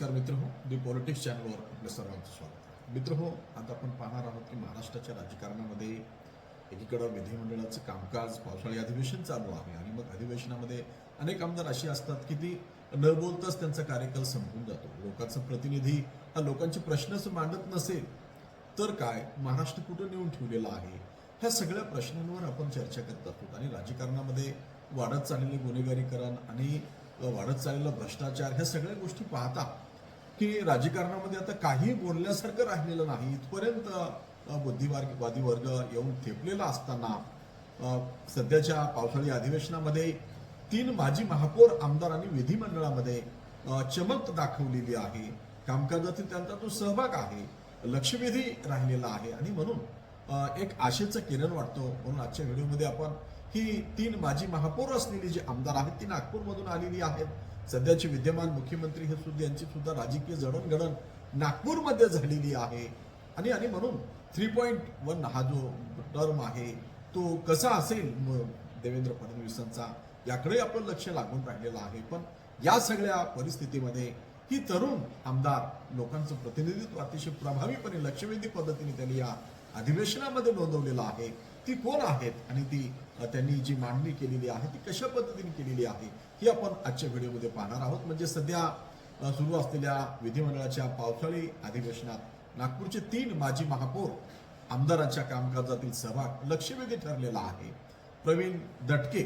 नमस्कार मित्र हो दी पॉलिटिक्स चॅनलवर आपल्या सर्वांचं स्वागत मित्र हो आता आपण पाहणार आहोत की महाराष्ट्राच्या राजकारणामध्ये एकीकडं विधिमंडळाचं कामकाज पावसाळी अधिवेशन चालू आहे आणि मग अधिवेशनामध्ये अनेक आमदार अशी असतात की ती न बोलताच त्यांचा कार्यकाल संपून जातो. लोकांचा प्रतिनिधी हा लोकांचे प्रश्नच मांडत नसेल तर काय? महाराष्ट्र कुठं नेऊन ठेवलेला आहे? ह्या सगळ्या प्रश्नांवर आपण चर्चा करत आहोत आणि राजकारणामध्ये वाढत चाललेले गुन्हेगारीकरण आणि वाढत चाललेला भ्रष्टाचार ह्या सगळ्या गोष्टी पाहता की राजकारणामध्ये आता काही बोलण्यासारखं राहिलेलं नाही. इथपर्यंत बुद्धिवादी वर्ग येऊन ठेपलेला असताना सध्याच्या पावसाळी अधिवेशनामध्ये तीन माजी महापौर आमदारांनी विधिमंडळामध्ये चमक दाखवलेली आहे. कामकाजातील त्यांचा तो सहभाग आहे. लक्षवेधी राहिलेला आहे. आणि म्हणून एक आशेचं किरण वाटतो. म्हणून आजच्या व्हिडिओमध्ये आपण ही तीन माजी महापौर असलेली जी आमदार आहेत ती नागपूरमधून आलेली आहेत. सध्याचे विद्यमान मुख्यमंत्री हे सुद्धा यांची सुद्धा राजकीय जडणघडण नागपूरमध्ये झालेली आहे. आणि आणि म्हणून थ्री पॉईंट वन हा जो टर्म आहे तो कसा असेल? देवेंद्र फडणवीसांचा. याकडे आपलं लक्ष लागून राहिलेलं आहे. पण या सगळ्या परिस्थितीमध्ये ही तरुण आमदार लोकांचं प्रतिनिधित्व अतिशय प्रभावीपणे लक्षवेधी पद्धतीने त्यांनी या अधिवेशनामध्ये नोंदवलेलं आहे. ती कोण आहेत? आणि ती त्यांनी जी मांडणी केलेली आहे ती कशा पद्धतीने केलेली आहे ही आपण आजच्या व्हिडिओमध्ये पाहणार आहोत. म्हणजे सध्या सुरू असलेल्या विधिमंडळाच्या पावसाळी अधिवेशनात नागपूरचे तीन माजी महापौर आमदारांच्या कामकाजातील सहभाग लक्षवेधी ठरलेला आहे. प्रवीण दटके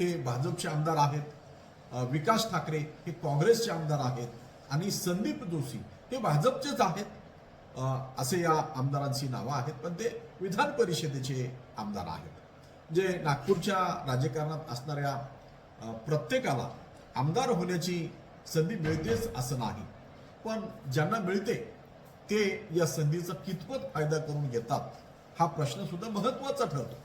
हे भाजपचे आमदार आहेत. विकास ठाकरे हे काँग्रेसचे आमदार आहेत. आणि संदीप जोशी हे भाजपचेच आहेत. असे या आमदारांची नावं आहेत. पण ते विधान परिषदेचे आमदार आहेत. जे नागपूरच्या राजकारणात असणाऱ्या प्रत्येकाला आमदार होण्याची संधी मिळतेच असं नाही. पण ज्यांना मिळते ते या संधीचा कितपत फायदा करून घेतात हा प्रश्न सुद्धा महत्त्वाचा ठरतो.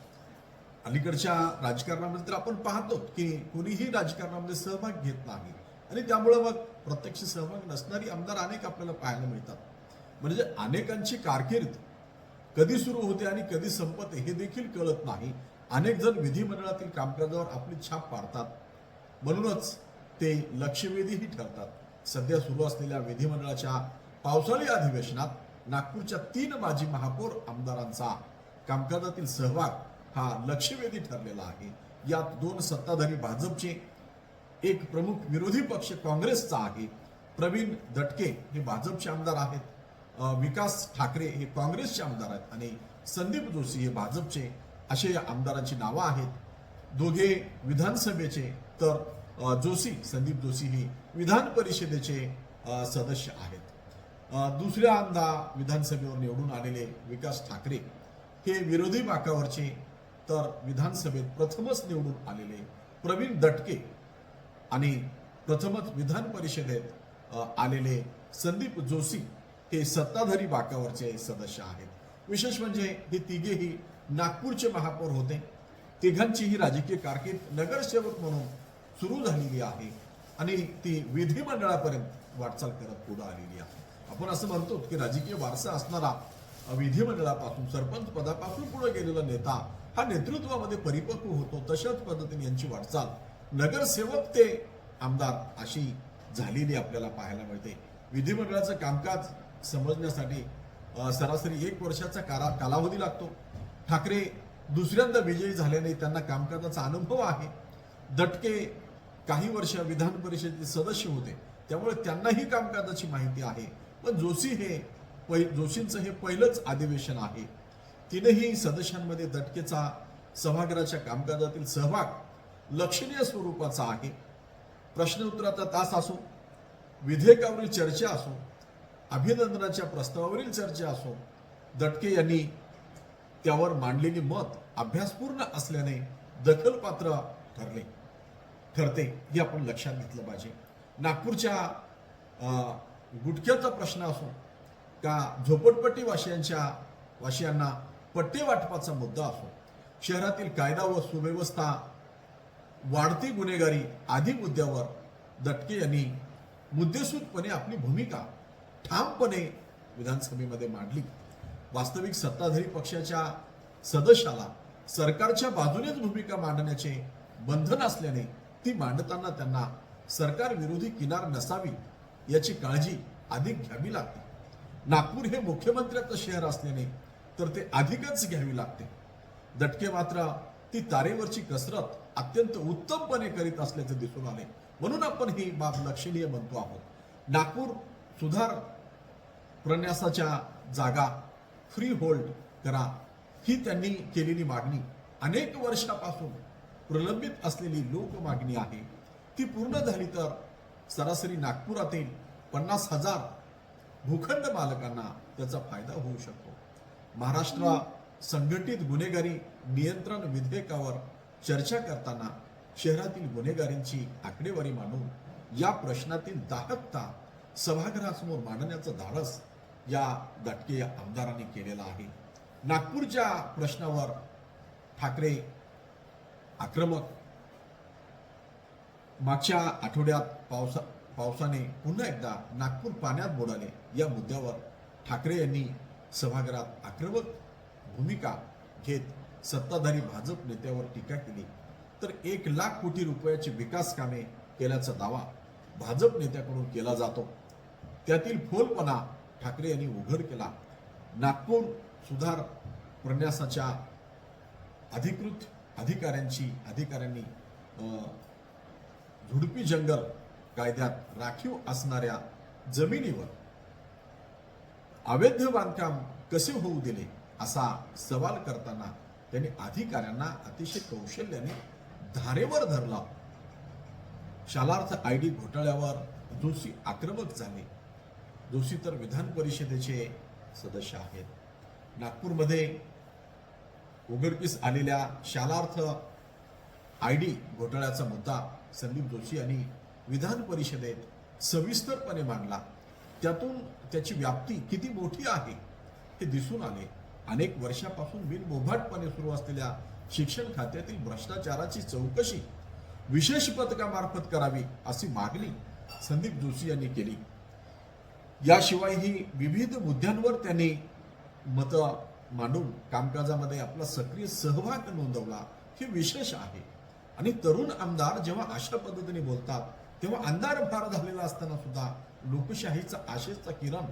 अलीकडच्या राजकारणामध्ये तर आपण पाहतो की कोणीही राजकारणामध्ये सहभाग घेत नाही. आणि त्यामुळे मग प्रत्यक्ष सहभाग नसणारी आमदार अनेक आपल्याला पाहायला मिळतात. म्हणजे अनेकांची कारकीर्द कधी सुरू होते आणि कधी संपत हे देखील कळत नाही. अनेक जण विधिमंडळातील कामकाजावर आपली छाप पाडतात. म्हणूनच ते लक्षवेधीही ठरतात. सध्या सुरू असलेल्या विधिमंडळाच्या पावसाळी अधिवेशनात नागपूरच्या तीन माजी महापौर आमदारांचा कामकाजातील सहभाग हा लक्षवेधी ठरलेला आहे. यात दोन सत्ताधारी भाजपचे एक प्रमुख विरोधी पक्ष काँग्रेसचा आहे. प्रवीण दटके हे भाजपचे आमदार आहेत. विकास ठाकरे हे काँग्रेसचे आमदार आहेत आणि संदीप जोशी हे भाजपचे असे या आमदारांची नावं आहेत. दोघे विधानसभेचे तर जोशी संदीप जोशी हे विधान परिषदेचे सदस्य आहेत. दुसऱ्यांदा विधानसभेवर निवडून आलेले विकास ठाकरे हे विरोधी बाकावरचे तर विधानसभेत प्रथमच निवडून आलेले प्रवीण दटके आणि प्रथमच विधान परिषदेत आलेले संदीप जोशी हे सत्ताधारी बाकावरचे सदस्य आहेत. विशेष म्हणजे हे तिघेही नागपूरचे महापौर होते. तिघांची ही राजकीय कारकीर्द नगरसेवक म्हणून सुरू झालेली आहे आणि ती विधिमंडळापर्यंत वाटचाल करत पुढे आलेली आहे. आपण असं म्हणतो की राजकीय वारसा असणारा विधिमंडळापासून सरपंच पदापासून पुढे गेलेला नेता हा नेतृत्वामध्ये परिपक्व होतो तशाच पद्धतीने यांची वाटचाल नगरसेवक ते आमदार अशी झालेली आपल्याला पाहायला मिळते. विधिमंडळाचं कामकाज समजण्यासाठी सरासरी एक वर्षाचा कारा कालावधी लागतो. ठाकरे दुसऱ्यांदा विजयी झाल्याने त्यांना कामकाजाचा अनुभव आहे. दटके काही वर्ष विधान परिषदेचे सदस्य होते त्यामुळे त्यांनाही कामकाजाची माहिती आहे. पण जोशी हे पै जोशींचं हे पहिलंच अधिवेशन आहे. तिनेही सदस्यांमध्ये दटकेचा सभागृहाच्या कामकाजातील सहभाग लक्षणीय स्वरूपाचा आहे. प्रश्न उत्तराचा तास असो विधेयकावरील चर्चा असो अभिनंदनाच्या प्रस्तावावरील चर्चा असो दटके यांनी त्यावर मांडलेली मत अभ्यासपूर्ण असल्याने दखलपात्र ठरले. ठरते हे आपण लक्षात घेतलं पाहिजे. नागपूरच्या गुटख्याचा प्रश्न असो का झोपडपट्टी वासियांच्या वासियांना पट्टे वाटपाचा मुद्दा असो शहरातील कायदा व सुव्यवस्था वाढती गुन्हेगारी आदी मुद्द्यावर दटके यांनी मुद्देसूदपणे आपली भूमिका ठामपणे विधानसभेमध्ये मांडली. वास्तविक सत्ताधारी पक्षाच्या सदस्याला सरकारच्या बाजूनेच भूमिका मांडण्याचे बंधन असल्याने ती मांडताना त्यांना सरकार विरोधी किनार नसावी याची काळजी अधिक घ्यावी लागते. नागपूर हे मुख्यमंत्र्याचं शहर असल्याने तर ते अधिकच घ्यावी लागते. दटके मात्र ती तारेवरची कसरत अत्यंत उत्तमपणे करीत असल्याचे दिसून आले. म्हणून आपण ही बाब लक्षणीय म्हणतो आहोत. नागपूर सुधार प्रन्यासाच्या जागा फ्री होल्ड करा. ही त्यांनी केलेली मागणी. अनेक वर्षापासून प्रलंबित असलेली लोक मागणी आहे. ती पूर्ण झाली तर सरासरी नागपुरातील पन्नास हजार भूखंड मालकांना त्याचा फायदा होऊ शकतो. महाराष्ट्र संघटित गुन्हेगारी नियंत्रण विधेयकावर चर्चा करताना शहरातील गुन्हेगारींची आकडेवारी मांडून या प्रश्नातील दाहकता सभागृहासमोर मांडण्याचं धाडस या दटके आमदारांनी केलेलं आहे. नागपूरच्या प्रश्नावर ठाकरे आक्रमक. मागच्या आठवड्यात पावसा पावसाने पुन्हा एकदा नागपूर पाण्यात बुडाले. या मुद्द्यावर ठाकरे यांनी सभागृहात आक्रमक भूमिका घेत सत्ताधारी भाजप नेत्यावर टीका केली. तर एक लाख कोटी रुपयाची विकास कामे केल्याचा दावा भाजप नेत्याकडून केला जातो. त्यातील फोलपणा ठाकरे यांनी उघड केला. नागपूर सुधार प्रन्यासाच्या अधिकृत अधिकाऱ्यांची अधिकाऱ्यांनी अं, झुडपी जंगल कायद्यात राखीव असणाऱ्या जमिनीवर अवैध बांधकाम कसे होऊ दिले असा सवाल करताना त्यांनी अधिकाऱ्यांना अतिशय कौशल्याने धारेवर धरला. शालार्थ आय डी घोटाळ्यावर जोशी आक्रमक झाले. जोशी तर विधान परिषदेचे सदस्य आहेत. नागपूरमध्ये उघडकीस आलेल्या शालार्थ आय डी घोटाळ्याचा मुद्दा संदीप जोशी यांनी विधान परिषदेत सविस्तरपणे मांडला. त्यातून त्याची व्याप्ती किती मोठी आहे हे दिसून आले. अनेक वर्षापासून बिनमोभाटपणे सुरू असलेल्या शिक्षण खात्यातील भ्रष्टाचाराची चौकशी विशेष पथकामार्फत करावी अशी मागणी संदीप जोशी यांनी केली. याशिवायही विविध मुद्द्यांवर त्यांनी मतं मांडून कामकाजामध्ये आपला सक्रिय सहभाग नोंदवला. हे विशेष आहे. आणि तरुण आमदार जेव्हा अशा पद्धतीने बोलतात तेव्हा अंधार फार झालेला असताना सुद्धा लोकशाहीचा आशेचा किरण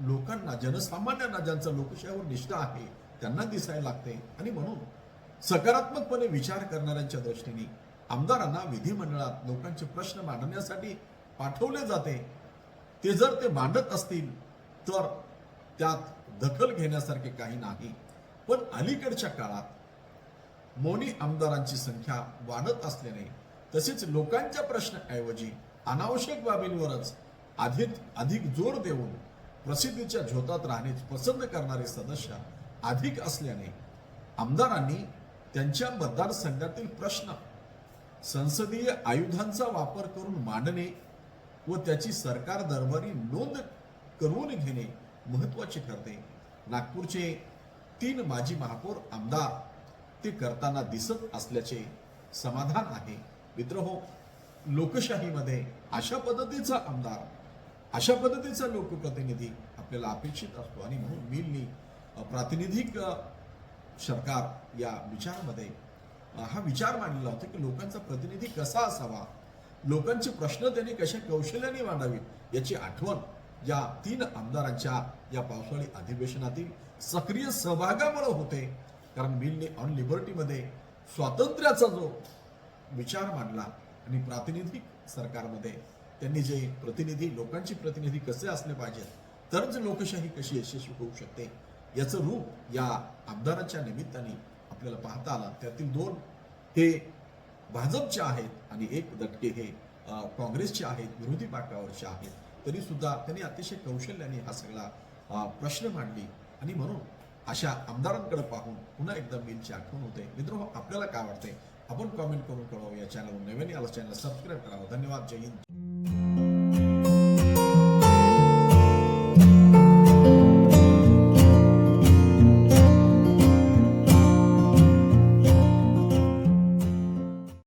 लोकांना जनसामान्यांना ज्यांचा लोकशाहीवर निष्ठा आहे त्यांना दिसायला लागते. आणि म्हणून सकारात्मकपणे विचार करणाऱ्यांच्या दृष्टीने आमदारांना विधिमंडळात लोकांचे प्रश्न मांडण्यासाठी पाठवले जाते. ते जर ते मांडत असतील तर त्यात दखल घेण्यासारखे काही नाही. पण अलीकडच्या काळात मौनी आमदारांची संख्या वाढत असल्याने तसेच लोकांच्या प्रश्नाऐवजी अनावश्यक बाबींवरच अधिक अधिक जोर देऊन प्रसिद्धीच्या झोतात राहणे पसंत करणारे सदस्य अधिक असल्याने आमदारांनी त्यांच्या मतदारसंघातील प्रश्न संसदीय आयुधांचा वापर करून मांडणे व त्याची सरकार दरबारी नोंद करून घेणे महत्त्वाचे ठरते. नागपूरचे तीन माजी महापौर आमदार ते करताना दिसत असल्याचे समाधान आहे. मित्रहो लोकशाहीमध्ये अशा पद्धतीचा आमदार अशा पद्धतीचा लोकप्रतिनिधी आपल्याला अपेक्षित असतो. आणि म्हणून मिलनी प्रातिनिधिक सरकार या विचारामध्ये हा विचार मांडलेला होता की लोकांचा प्रतिनिधी कसा असावा? लोकांचे प्रश्न त्यांनी कशा कौशल्याने मांडावीत याची आठवण या तीन आमदारांच्या या पावसाळी अधिवेशनातील सक्रिय सहभागामुळे होते. कारण मिलने ऑन लिबर्टीमध्ये स्वातंत्र्याचा जो विचार मांडला आणि प्रातिनिधिक सरकारमध्ये त्यांनी जे प्रतिनिधी लोकांचे प्रतिनिधी कसे असले पाहिजेत तरच लोकशाही कशी यशस्वी होऊ शकते याचं रूप या आमदारांच्या निमित्ताने आपल्याला पाहता आलं. त्यातील दोन हे भाजपचे आहेत आणि एक दटके हे काँग्रेसचे आहेत विरोधी पाकावरचे आहेत तरी सुद्धा त्यांनी अतिशय कौशल्याने हा सगळा प्रश्न मांडली. आणि म्हणून अशा आमदारांकडे पाहून पुन्हा एकदा मिलची आठवण होते. मित्र आपल्याला काय वाटते आपण कॉमेंट करून कळवा या चॅनलवर नवीन आला चॅनल सबस्क्राईब करावं. धन्यवाद. जय हिंद.